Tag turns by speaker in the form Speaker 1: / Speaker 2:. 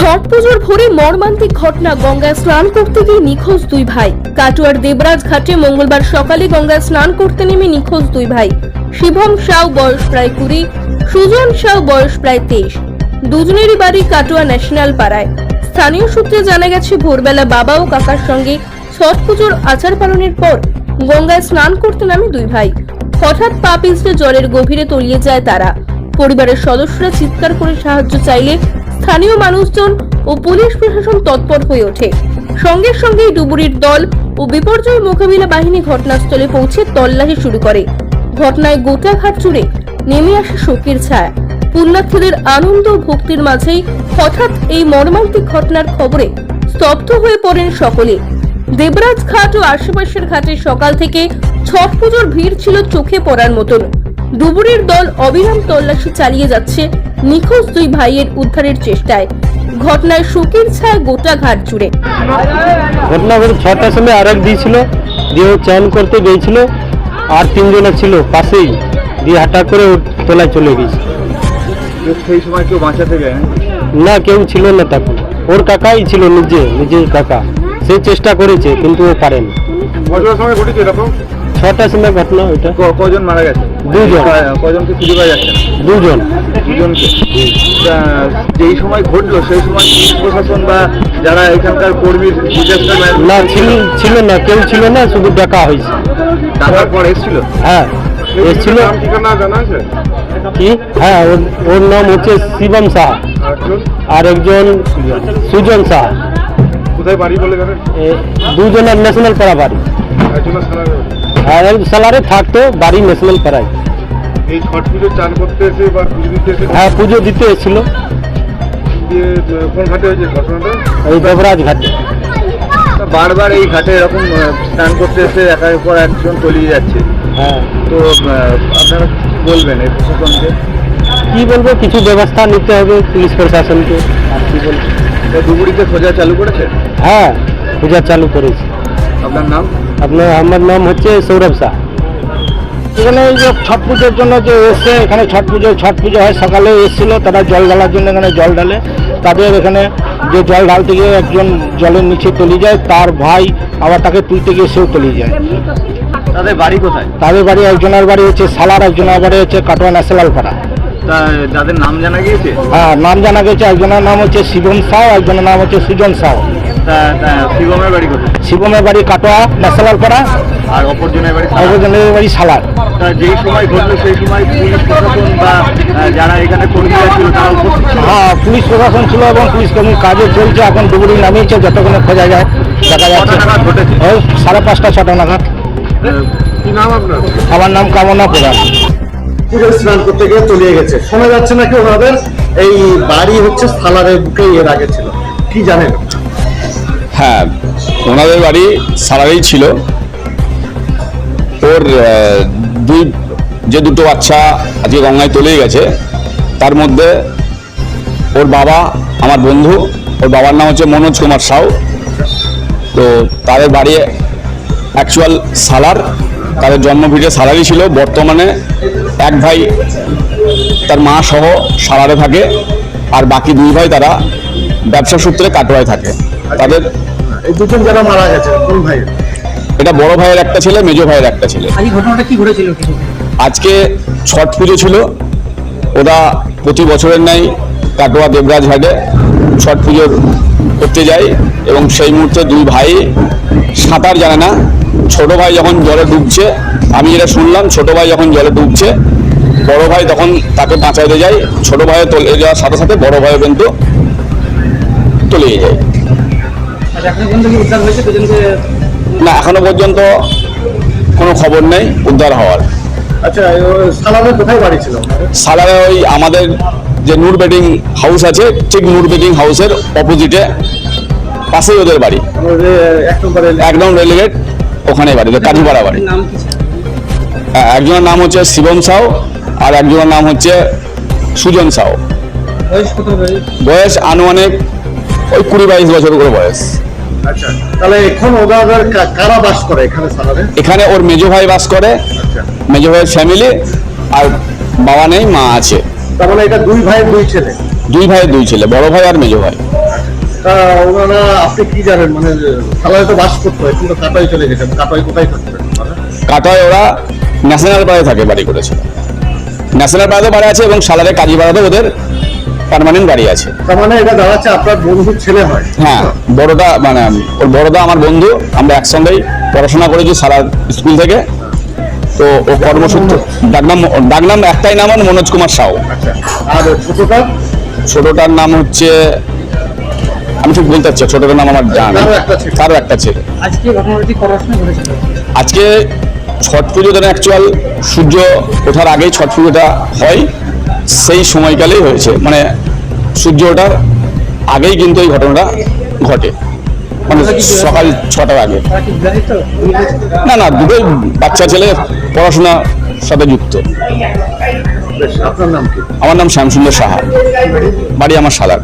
Speaker 1: ছট পুজোর ভোরে মর্মান্তিক ঘটনা গঙ্গায় স্নান করতে গিয়ে নিখোঁজ দুই ভাই। কাটুয়ার দেবরাজ ঘাটে মঙ্গলবার সকালে গঙ্গায় স্নান করতে নিখোঁজ দুই ভাই। শিবম সাউ বয়স প্রায় কুড়ি, সুজন সাউ বয়স প্রায় তেইশ। দুজনেরই বাড়ি কাটুয়া ন্যাশনাল পাড়ায়। স্থানীয় সূত্রে জানা গেছে, ভোরবেলা বাবা ও কাকার সঙ্গে ছট পুজোর আচার পালনের পর গঙ্গায় স্নান করতে নামে দুই ভাই। হঠাৎ পা পিছলে জলের গভীরে তলিয়ে যায় তারা। পরিবারের সদস্যরা চিৎকার করে সাহায্য চাইলে স্থানীয় মানুষজন ও পুলিশ প্রশাসন তৎপর হয়ে ওঠে। সঙ্গে সঙ্গেই ডুবুরির দল ও বিপর্যয় মোকাবিলা বাহিনী ঘটনাস্থলে পৌঁছে তল্লাশি শুরু করে। ঘটনায় গোটা ঘাট জুড়ে নেমে আসে শোকের ছায়া। পুণ্যার্থীদের আনন্দ ও ভক্তির মাঝেই হঠাৎ এই মর্মান্তিক ঘটনার খবরে স্তব্ধ হয়ে পড়েন সকলে। দেবরাজ ঘাট ও আশেপাশের ঘাটে সকাল থেকে ছট পুজোর ভিড় ছিল চোখে পড়ার মতন। ডুবুরির দল অবিরাম তল্লাশি চালিয়ে যাচ্ছে নিখোঁজ দুই ভাইয়ের উদ্ধারের চেষ্টায়। ঘটনায় শোকের ছায়া গোটা ঘাট জুড়ে।
Speaker 2: ঘটনা ঘটে ছটার সময় আর এক দিয়েছিল দিয়ে ও চ্যান করতে গিয়েছিল আর তিনজনা ছিল পাশেই দিয়ে হাঁটা করে তোলায় চলে গেছে
Speaker 3: সেই সময় কেউ বাঁচাতে যায় না
Speaker 2: কেউ ছিল না তখন। ওর কাকাই ছিল নিজে নিজের কাকা। সে চেষ্টা করেছে কিন্তু ও পারেনি।
Speaker 3: ঘটনার সময় ঘটেছে এরকম?
Speaker 2: ছটার সময় ঘটনা ওইটা।
Speaker 3: কজন মারা গেছে?
Speaker 2: দুজন।
Speaker 3: কজনকে খুঁজে পাওয়া যাচ্ছে
Speaker 2: দুজন।
Speaker 3: দুজনকে। যেই সময় ঘটলো সেই সময় পুলিশ প্রশাসন বা যারা এখানকার কর্মীর
Speaker 2: না ছিল ছিল না কেউ ছিল না শুধু ডাকা হয়েছে।
Speaker 3: ডাকার পর এসেছিল?
Speaker 2: হ্যাঁ এসেছিল।
Speaker 3: ঠিকানা জানা আছে?
Speaker 2: কি? হ্যাঁ ওর ওর নাম হচ্ছে শিবম শাহ আর একজন সুজন শাহ
Speaker 3: কোথায় বাড়ি বলে জানেন?
Speaker 2: দুজনের ন্যাশনাল পাড়া বাড়ি।
Speaker 3: একজনের
Speaker 2: আর এক থাকতো বাড়ি ন্যাশনাল পাড়ায়।
Speaker 3: এই ছট পুজো চান করতে এসে বা পুজো দিতে এসে?
Speaker 2: হ্যাঁ পুজো দিতে এসেছিল।
Speaker 3: কোন ঘাটে হয়েছে ঘটনাটা?
Speaker 2: এই দেবরাজ ঘাটে।
Speaker 3: তা বারবার এই ঘাটে এরকম স্নান করতে এসে একের পর একজন তলিয়ে যাচ্ছে।
Speaker 2: হ্যাঁ।
Speaker 3: তো আপনারা বলবেন এই প্রশাসনকে?
Speaker 2: কি বলব কিছু ব্যবস্থা নিতে হবে পুলিশ প্রশাসনকে আর কি বলব।
Speaker 3: তো ডুবুরিতে খোঁজা চালু করেছে?
Speaker 2: হ্যাঁ পূজা চালু করেছি।
Speaker 3: আপনার নাম?
Speaker 2: আপনার আমার নাম হচ্ছে সৌরভ শাহ এখানে এই যে ছট পুজোর জন্য যে এসছে এখানে ছট পুজো ছট পুজো হয়। সকালে এসেছিল তারা জল ঢালার জন্য এখানে জল ঢালে। তাদের এখানে যে জল ঢালতে গিয়ে একজন জলের নিচে তলিয়ে যায় তার ভাই আবার তাকে তুলতে গিয়ে সেও তলিয়ে যায়।
Speaker 3: তাদের বাড়ি কোথায়?
Speaker 2: তাদের বাড়ি একজনের বাড়ি হচ্ছে সালার একজনের বাড়ি হচ্ছে কাটোয়া ন্যাশনাল পাড়া।
Speaker 3: যাদের নাম জানা গিয়েছে?
Speaker 2: হ্যাঁ নাম জানা গেছে একজনের নাম হচ্ছে শিবম সাউ একজনের নাম হচ্ছে সুজন সাউ।
Speaker 3: শিবমের বাড়ি কোথায়?
Speaker 2: শিবমের বাড়ি কাটোয়া ন্যাশনাল পাড়া
Speaker 3: আর অপরজনের বাড়ি
Speaker 2: একজনের বাড়ি সালার।
Speaker 3: যেই সময় ঘটলো সেই সময় পুলিশ প্রশাসন বা যারা এখানে কর্মীরা ছিল তারা
Speaker 2: হ্যাঁ পুলিশ প্রশাসন ছিল এবং পুলিশ কর্মী কাজে চলছে এখন ডুবুরি নামিয়েছে যতক্ষণে খোঁজা যায় দেখা যাচ্ছে। ওই সাড়ে পাঁচটা ছটা নাগাদ।
Speaker 3: কি নাম আপনার?
Speaker 2: আমার নাম কামনা প্রধান।
Speaker 4: পুজোর স্নান করতে গিয়ে তলিয়ে গেছে। শোনা যাচ্ছে নাকি ওনাদের এই বাড়ি হচ্ছে সালারের বুকে এর আগে ছিল। কি জানেন?
Speaker 5: হ্যাঁ ওনাদের বাড়ি সারারেই ছিল। ওর দুই, যে দুটো বাচ্চা আজকে গঙ্গায় তলিয়ে গেছে, তার মধ্যে ওর বাবা, আমার বন্ধু, ওর বাবার নাম হচ্ছে মনোজ কুমার সাউ। তো তাদের বাড়ি অ্যাকচুয়াল সালার, তাদের জন্মভিটে সালারই ছিল। বর্তমানে এক ভাই তার মা সহ সালারে থাকে আর বাকি দুই ভাই তারা ব্যবসা সূত্রে কাটোয়ায় থাকে। তাদের
Speaker 4: এই দুজন যারা মারা গেছে কোন ভাই
Speaker 5: এটা বড় ভাইয়ের একটা ছেলে মেজো ভাইয়ের একটা ছেলে।
Speaker 6: ঘটনাটা কি ঘটেছিল
Speaker 5: আজকে ছট পুজো ছিল। ওরা প্রতি বছরের ন্যায় কাটোয়া দেবরাজ ঘাটে ছট পুজো করতে যায় এবং সেই মুহূর্তে দুই ভাই সাঁতার জানে না। ছোট ভাই যখন জলে ডুবছে আমি যেটা শুনলাম ছোট ভাই যখন জলে ডুবছে বড় ভাই তখন তাকে বাঁচাইতে যায় ছোট ভাই তলে যাওয়ার সাথে সাথে বড় ভাই কিন্তু তলিয়ে যায়।
Speaker 6: আচ্ছা
Speaker 5: না এখনও পর্যন্ত কোনো খবর নেই উদ্ধার হওয়ার।
Speaker 4: আচ্ছা কোথায় বাড়ি ছিল?
Speaker 5: সালারে ওই আমাদের যে নূর বেডিং হাউস আছে ঠিক নূর বেডিং হাউসের অপোজিটে পাশেই ওদের বাড়ি।
Speaker 4: আমাদের এক নম্বরে
Speaker 5: একদম রেলিগেট ওখানে বাড়ি কাজীপাড়া বাড়ি একজনের নাম হচ্ছে শিবম সাউ আর একজনের নাম হচ্ছে সুজন সাউ।
Speaker 6: বয়স
Speaker 5: আনুমানিক ওই কুড়ি বাইশ বছর করে বয়স।
Speaker 4: আচ্ছা তাহলে এখন ওনাদের কা- কারা বাস করে এখানে
Speaker 5: ওর মেজো ভাই বাস করে
Speaker 4: আচ্ছা।
Speaker 5: মেজো ভাইয়ের ফ্যামিলি আর বাবা নেই মা আছে।
Speaker 4: তার মানে এটা দুই ভাই দুই ছেলে?
Speaker 5: দুই ভাইয়ের দুই ছেলে বড় ভাই আর মেজো ভাই।
Speaker 4: ওনারা আপনি কি জানেন? মানে সালারে তো বাস করতে হয় কিন্তু কাটাই চলে গেছেন কাটাই কোথায় থাকতেন ওনারা?
Speaker 5: কাটায় ওরা ন্যাশনাল পাড়ায় থাকে বাড়ি করেছে। ন্যাশনাল পাড়াতেও বাড়ি আছে এবং সালারে কাজী পাড়াতেও ওদের পার্মানেন্ট বাড়ি আছে।
Speaker 4: তার মানে এটা দাঁড়াচ্ছে আপনার বন্ধুর ছেলে হয়।
Speaker 5: হ্যাঁ বড়টা মানে ওর বড়দা আমার বন্ধু আমরা একসঙ্গেই পড়াশোনা করেছি সারা স্কুল থেকে। তো ও কর্মসূত্র ডাকনাম ডাকনাম একটাই নাম মনোজ কুমার সাউ।
Speaker 4: আচ্ছা আর ছোটটা
Speaker 5: ছোটটার নাম হচ্ছে আমি ঠিক বলতে না, ছোটটার নাম আমার জানা।
Speaker 4: তারও একটা ছেলে।
Speaker 6: আজকে
Speaker 5: ছট পুজো যেন অ্যাকচুয়াল সূর্য ওঠার আগেই ছট পুজোটা হয় সেই সময়কালেই হয়েছে। মানে সূর্য ওঠার আগেই কিন্তু এই ঘটনাটা ঘটে। মানে সকাল ছটার আগে। না না দুটোই বাচ্চা ছেলে পড়াশোনার সাথে যুক্ত।
Speaker 4: আপনার নাম কি?
Speaker 5: আমার নাম শ্যামসুন্দর সাহা। বাড়ি আমার সালার।